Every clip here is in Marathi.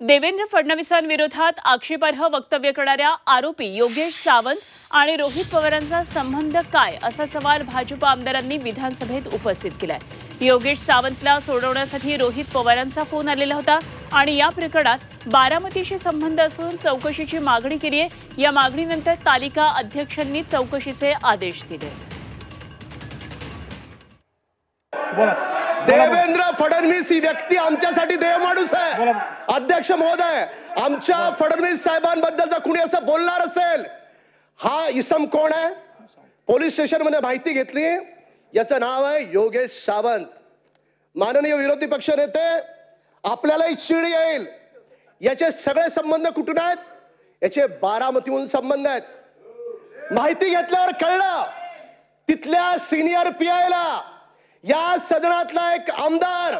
देवेंद्र फडणवीसांविरोधात आक्षेपार्ह वक्तव्य करणाऱ्या आरोपी योगेश सावंत आणि रोहित पवारांचा संबंध काय असा सवाल भाजप आमदारांनी विधानसभेत उपस्थित केलाय. योगेश सावंतला सोडवण्यासाठी रोहित पवारांचा फोन आलेला होता आणि या प्रकरणात बारामतीशी संबंध असून चौकशीची मागणी केली आहे या मागणीनंतर तालिका अध्यक्षांनी चौकशीचे आदेश दिले. बोला. देवेंद्र फडणवीस ही व्यक्ती आमच्यासाठी देवमाणूस आहे. बोला. अध्यक्ष महोदय आमच्या फडणवीस साहेबांबद्दल जर कुणी असं बोलणार असेल हा इसम कोण आहे? पोलीस स्टेशनमध्ये माहिती घेतली. याचं नाव आहे योगेश सावंत. माननीय विरोधी पक्ष नेते आपल्यालाही चीड येईल. याचे सगळे संबंध कुठून आहेत? याचे बारामतीहून संबंध आहेत. माहिती घेतल्यावर कळलं. तिथल्या सिनियर पीआयला या सदनातला एक आमदार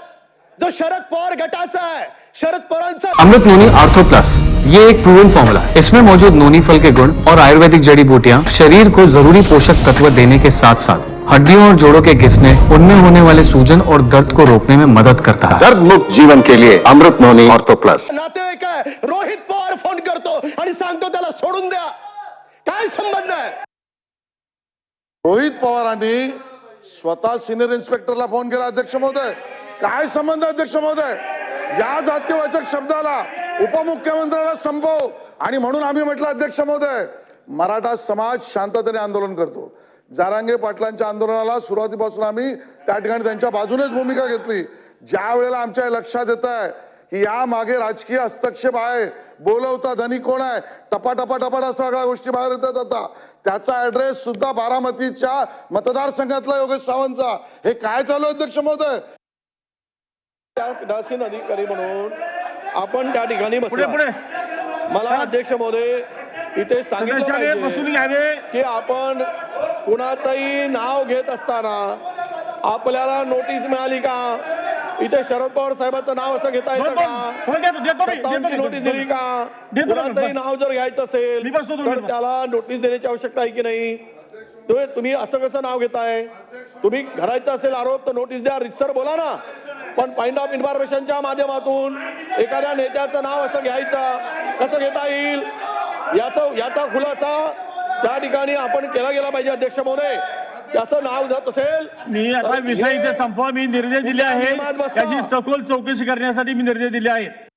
जो शरद पवार गटाचा आहे. शरद पवारांचा अमृत नोनी आर्थो प्लस. ये एक प्रूवन फॉर्मूला है। इसमें मौजूद नोनी फल के गुण और आयुर्वेदिक जड़ी बूटियाँ शरीर को ज़रूरी पोषक तत्व देने के साथ साथ हड्डियों और जोड़ों के घिसने उनमें होने वाले सूजन और दर्द को रोकने में मदद करता है। दर्द मुक्त जीवन के लिए अमृत नोनी ऑर्थो प्लस। नातेवाईक आहे रोहित पवार फ़ोन करतो आणि सांगतो त्याला सोडून द्या. काय संबंध आहे? रोहित पवारांनी स्वतः सिनियर इन्स्पेक्टरला फोन केला अध्यक्ष महोदय काय संबंध अध्यक्ष महोदय? या जातीवाचक शब्दाला उपमुख्यमंत्र्याला संपव. आणि म्हणून आम्ही म्हटलं अध्यक्ष महोदय मराठा समाज शांततेने आंदोलन करतो. जारांगे पाटलांच्या आंदोलनाला सुरुवातीपासून आम्ही त्या ठिकाणी त्यांच्या बाजूनेच भूमिका घेतली. ज्या वेळेला आमच्या लक्षात येत आहे की या मागे राजकीय हस्तक्षेप आहे. बोलवता धनी कोण आहे? टपा टपा टपा सगळ्या गोष्टी बाहेर येतात आता. त्याचा ऍड्रेस सुद्धा बारामतीच्या मतदारसंघातला योगेश सावंतचा. हे काय चालू आहे, अध्यक्ष महोदय? अधिकारी म्हणून आपण त्या ठिकाणी पुढे बसला. पुढे मला अध्यक्ष महोदय इथे सांगितलं की आपण कुणाचंही नाव घेत असताना आपल्याला नोटीस मिळाली का? इथे शरद पवार साहेबांचं नाव असं घेता येतं का? नोटीस. दिली का? कुणाचंही. नाव जर घ्यायचं असेल तर. त्याला नोटीस देण्याची आवश्यकता आहे की नाही? तुम्ही तुम्ही असं कसं नाव घेताय? तुम्ही घडायचं असेल आरोप तर नोटीस द्या. रितसर बोला ना. पण पॉइंट ऑफ इन्फॉर्मेशनच्या माध्यमातून एखाद्या नेत्याचं नाव असं घ्यायचं कसं घेता येईल? याचा याचा खुलासा त्या ठिकाणी आपण केला गेला पाहिजे अध्यक्ष महोदय. त्याचं नाव जात असेल. मी आता विषय इथे संपवा. मी निर्देश दिले आहे. त्याची सखोल चौकशी करण्यासाठी मी निर्देश दिले आहेत.